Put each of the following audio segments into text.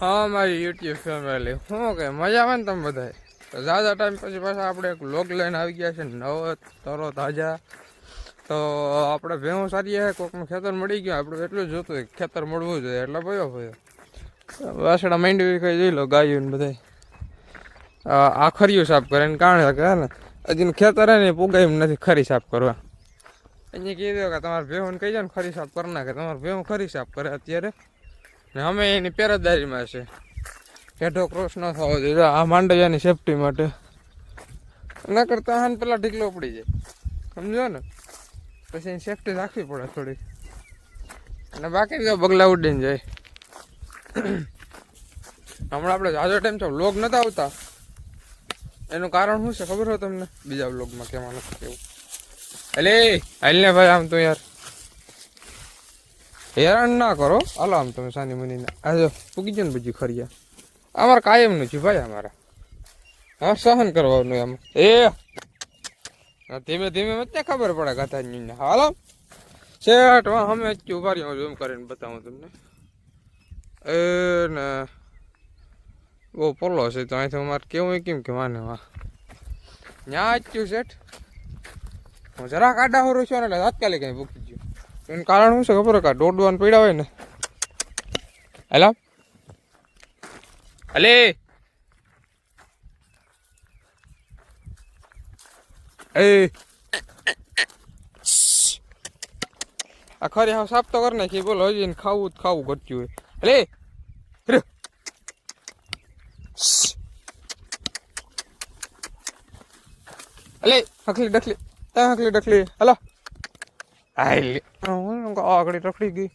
હા, મારી YouTube family શું કે, મજા આવે ને તમે બધાય? ઝાઝા ટાઈમ પછી પાછા આપણે એક લોગ લઈને આવી ગયા છે, નવો તરો તાજા. તો આપણે ભેહું સારી છે કોકનું ખેતર મળી ગયું. આપણે એટલું જોતું હોય ખેતર મળવું જોઈએ. એટલે ભયો ભયો. વાસડા માંડવી કઈ જોઈ લો, ગાયું ને બધાય. આ ખરીયું સાફ કરે ને કારણે કે ને? હજી ખેતર હે ને પુગાયું નથી ખરી સાફ કરવા. અહીંયા કીધું કે તમારે ભેહું કહી જાય ને ખરી સાફ કરી નાખે. તમારે ભેહું ખરી સાફ કરે અત્યારે. ને અમે એની પેરાદારીમાં છે. હેઠો ક્રોસ ન થવો જોઈએ. આ માંડવિયાની સેફટી માટે. ના કરતા હાન પેલા ઢીકલો પડી જાય. સમજો ને? પછી એની સેફટી રાખવી પડે થોડી અને બાકી તો બગલા ઉડીને જાય. હમણાં આપણે જાજો ટાઈમ તો લોગ નતા આવતા. એનું કારણ શું છે ખબર હોય તમને? બીજા બ્લોગમાં કેવાનું કેવું એટલે હાલ ને ભાઈ આમ તો યાર. હેરાન ના કરો. હાલો, આમ તમે સાની મની આ જો, પૂગી જાય ને બીજી ખરિયા. અમારે કાયમનું છે ભાઈ અમારા. હા, સહન કરવાનું એમ. એ! ધીમે ધીમે વચ્ચે ખબર પડે કથા હાલો. શેઠ વાહ અમે ઊભા રહ્યો, ઝૂમ કરીને બતાવું તમને. એ ને, બહુ પોલો છે તો અહીંથી અમારે કેવું કેમ કે માને વાહ. ન્યા જ શેઠ. હું જરા કાઢા હોરું છું ને તાત્કાલિક અહીં ભૂકી એનું કારણ શું છે ખબર કા દોડવાનું પીડા હોય ને. હેલો? હલે? એ. આ ખરી હા સાફ તો કરી નાખી. બોલો, હજી ખાવું જ ખાવું ઘટ્યું હોય. હલે. અલે હકલી ડખલી. હકલી ડખલી. હલો? આગળ રખડી ગઈ.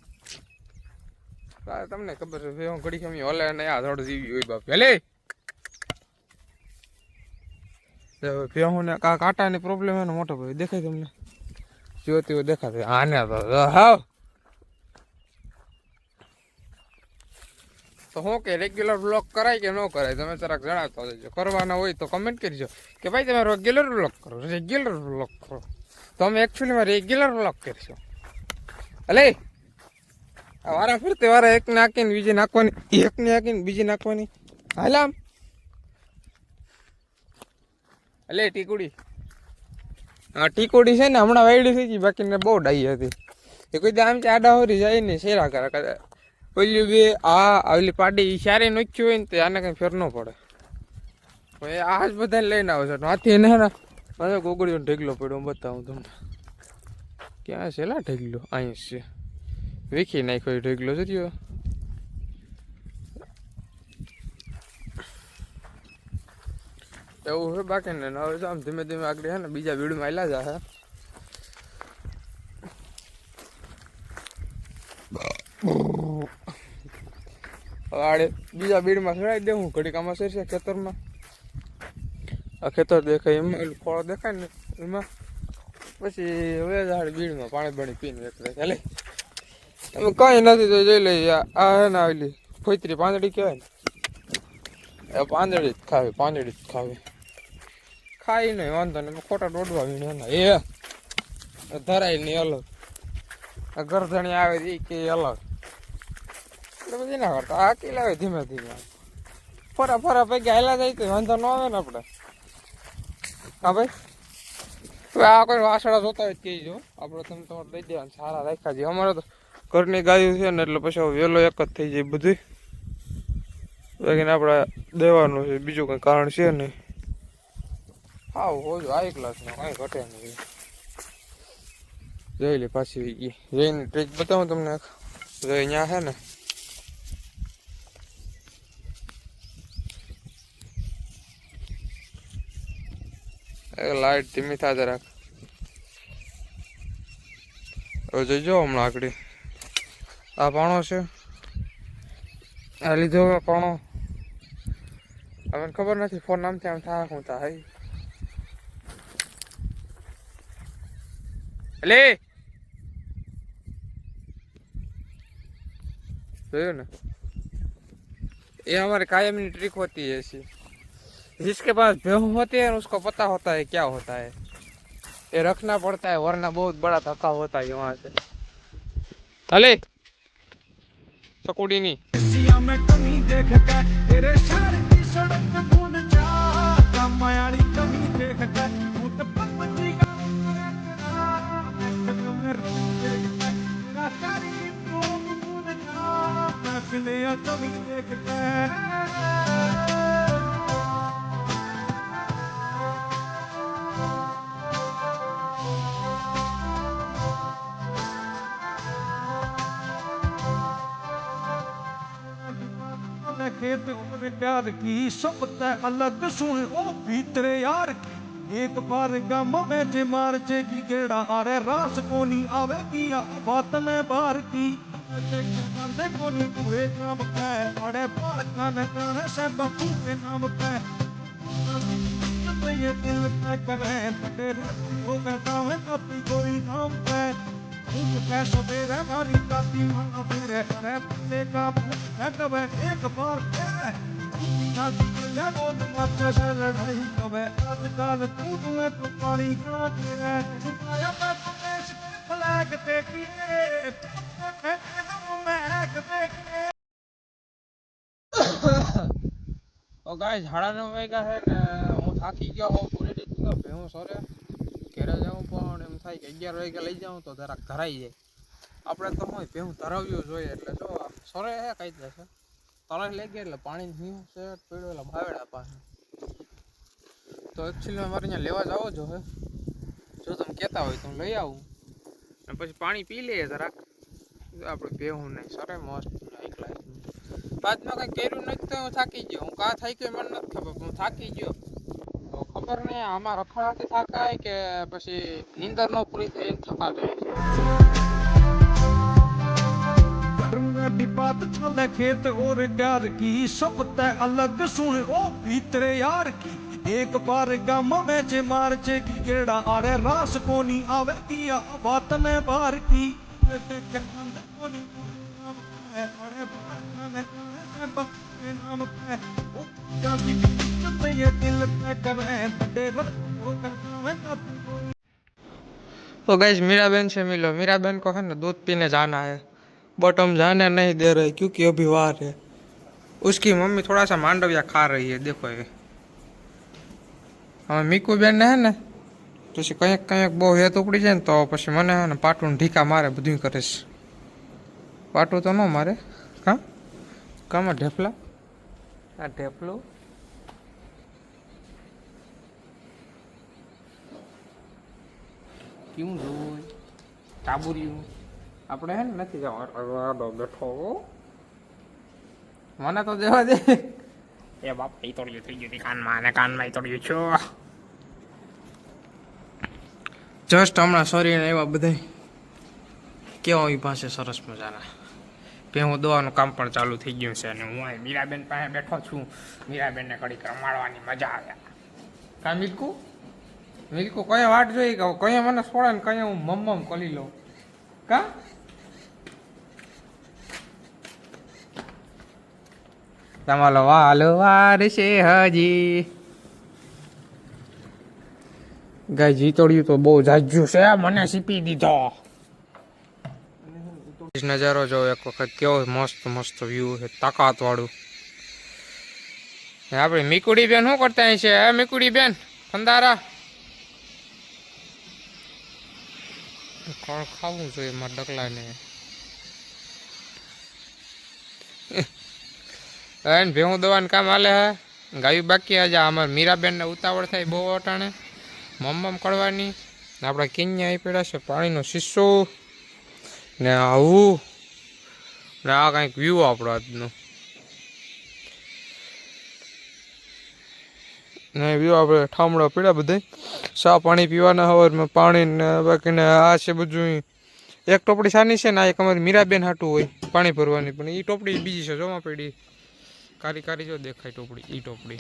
તમને ખબર છે હું ઘડી ખમી ઓલે ને આ થોડું જીવી હોય બાપ. લે ભેહું ને કાંટાની પ્રોબ્લેમ એનો મોટો ભાઈ, દેખાય તમને? જોતી હોય દેખાતી આને તો હાવ તો હું કે રેગ્યુલર બ્લોક કરાય કે ન કરાય, તમે જરાક જણાવતા દેજો કરવાના હોય તો કમેન્ટ કરજો. કે ભાઈ, તમે રેગ્યુલર બ્લોક કરો રેગ્યુલર બ્લોક કરો. તો અમે એકચ્યુઅલીમાં રેગ્યુલર બ્લોક કરીશું. અલે! વારા ફરતે વારા એક નાખીને બીજી નાખવાની, એક ને નાખીને બીજી નાખવાની. હાલ આમ. અલે, ટીકુડી. હા ટીકુડી છે ને હમણાં વાયડી થઈ ગઈ બાકીને બહુ ડાઈ હતી. એ કોઈ આમ આડા હોરી જાય ને શેરા કરે ઓલી બે, આ ઓલી પાડી ઈશારે નોખ્યું હોય ને તે આને કંઈ ફેર ન પડે. આ જ બધાને લઈને આવે છે હાથી એને હે ને ઢગલો પડ્યો, હું બતાવું તમને. ક્યાં છે લા ઢેગલો? અહીં છે. વીખી નાખ્યો એ ઢેગલો છે રહ્યો એવું છે બાકી ને હવે આમ ધીમે ધીમે આગળ છે ને, બીજા વીડમાં આવેલા જા હે. આડે બીજા બીડમાં ચડાવી દેવું હું આમાં છે ખેતરમાં. આ ખેતર દેખાય, એમાં એલું ફળ દેખાય ને, એમાં. પછી હવે ઝાડ બીડમાં પાણી પાણી પીને વેચરે ચાલે એમાં કઈ નથી, તો જોઈ લઈ આ હે ને આવેલી ફોતરી પાંદડી કહેવાય ને. એ પાંદડી જ ખાવી, પાંદડી જ ખાવી. ખાઈ નહીં વાંધો નહીં ખોટા દોડવા વીણે એના. એ ધરાય નહીં અલગ. આ ગરધણી આવે એ કે અલગ. એટલે બધી ના કરતા આ કે લાવે ધીમે ધીમે. ફરા ફરા પૈકી હાલા જાય તો વાંધો ન આવે ને આપણે હા ભાઈ આ કોઈ વાસણા જોતા હોય કહી જો આપણે તમે તમારે દઈ દેવાના, સારા રાખ્યા છે. અમારે તો ઘરની ગાયું છે ને એટલે પછી વહેલો એક જ થઈ જાય બધું બાકીને આપણે દેવાનું છે, બીજું કંઈ કારણ છે નહીં. હા હોજો હાઈ ક્લાસનો કાંઈ ઘટે નહીં. જોઈ લે પાછી ગઈ જઈને ટ્રીક બતાવું તમને. એક જો અહીંયા છે ને. લાઈટ ધીમી થાય રાખ. હવે જોઈજો હમણાં આગળ. આ પાણો છે. આ લીધો પાણો. હવે ખબર નથી ફોન નામથી આમ થા હું તા હાઈ અલે! જોયું ને? એ અમારે કાયમની ટ્રીક હોતી હશે. जिसके पास गेहूँ होती है उसको पता होता है क्या होता है। ये रखना पड़ता है, वरना बहुत बड़ा धक्का होता है वहाँ से। अले, सकुड़ी नहीं। कमी देख मैं खेत उम्र प्यार की, सब तय अलग सुन, ओ भीतरे यार की। एक बार गम में जे मार जे की गेड़ा आरे रास कोनी आवे की बात ने बार की। बंदे कोनी पूरे काम है अरे बाल कान कान से बपू के नाम तो ये दिल पे करे तेरे वो कहता है कभी कोई नाम एक पैसों तेरे मारी काती मांगा फिरे अरे बंदे का है कबे एक बार है शादी के लगो तुम अच्छा से लड़ाई कबे आजकल तू तुम्हें तो पानी का तेरे छुपाया मैं तुम्हें फ्लैग देखिए मैं देखिए તો ગાય સાડા નવ વાગ્યા છે ને હું થાકી ગયો હોઉં પૂરી રીતે ભેહું સોરે ઘેરે જાઉં પણ એમ થાય કે અગિયાર વાગે લઈ જાઉં તો જરાક ધરાઈ જાય. આપણે તો હોય ભેહું ધરાવ્યું જોઈએ એટલે જો સરે હે કઈ દે છે. તરસ લઈ ગયા એટલે પાણી હિમ છે એટલે ભાવેડા પાસે તો એકચ્યુઅલી મારે અહીંયા લેવા જાવો જો હે. જો તમે કહેતા હોય તો હું લઈ આવું. અને પછી પાણી પી લઈએ જરાક. આપણે ભેહું નહીં સરે મસ્ત એકલા બાદમાં કંઈ કર્યું નથી તો હું થાકી ગયો. હું કા થઈ ગયો મને નથી ખબર હું થાકી ગયો. તો ખબર નહીં આમાં રખડાથી થાકાય કે પછી નીંદર ન પૂરી થઈ એને થકાતો करूंगा भी बात चले खेत और प्यार की सब तय अलग सुन ओ भीतरे यार की एक बार गम में जे मार जे की गेड़ा आरे रास कोनी आवे की आ बात ने बार की ये दिल पे करे बड़े वो करता मैं तो गैस मीराबेन से मिलो मीराबेन को है ना दूध पीने जाना है बट हम जाने नहीं दे रहे क्योंकि अभी बाहर है उसकी मम्मी थोड़ा सा मांडविया खा रही है देखो ये હવે મીકુ બેન ને હે ને પછી કંઈક કંઈક બહુ હેત ઉપડી જાય ને તો પછી મને હે ને પાટું ઢીકા મારે બધું કરે છે પાટું તો ન મારે. કા? કામાં ઢેફલા? આ ઢેફલું. કેવું જોવું ટાબુરિયું. આપણે હે ને નથી જવા બેઠો મને તો જવા દે. એ બાપ એ તોડ્યું થઈ ગયું કાનમાં અને કાનમાં એ તોડ્યું છો જસ્ટ હમણાં શરીર એવા બધા કેવા એ પાસે સરસ મજાના. ભેહું દવાનું કામ પણ ચાલુ થઈ ગયું છે અને હું મીરાબેન પાસે બેઠો છું. મીરાબેનને કડીક રમાડવાની મજા આવે. કા મિલકુ? મિલકુ, કયા વાટ જોઈ? કે કયા મને છોડે ને કયા હું મમ્મમ કરી લઉં. કા? તમારો વાલો વાર છે હજી. ગાય જીતોડ્યું તો બહુ જાજ્યું છે, મને સીપી દીધો. નજારો જો એક વખત કેવો મસ્ત મસ્ત વ્યૂ છે. તાકાત વાળું આપણે મીકુડી બેન શું કરતા છે? હે મીકુડી બેન ફંદારા કોણ ખાવું જોઈએ મારા ડકલાને ભેહું દવાનું કામ હાલે હે? ગાયું બાકી આજે. અમારે મીરાબેનને ઉતાવળ થાય બહુ અટાણે. મમ કરવાની. આપણા આપણે કિન્યા આવી પડ્યા છે. પાણીનો શીશો ને આવું? ને આ કંઈક વ્યૂ આપણો આજનો. ને વ્યૂ આપણે ઠામડા પીડા બધા ચા પાણી પીવાના હવારમાં પાણી ને બાકીને આ છે બધું એક ટોપડી સાની છે ને આ એક અમારી મીરાબેન હાટું હોય, પાણી ભરવાની. પણ એ ટોપડી બીજી છે જોમાં પડી. કારી કારી જો દેખાય ટોપડી એ ટોપડી.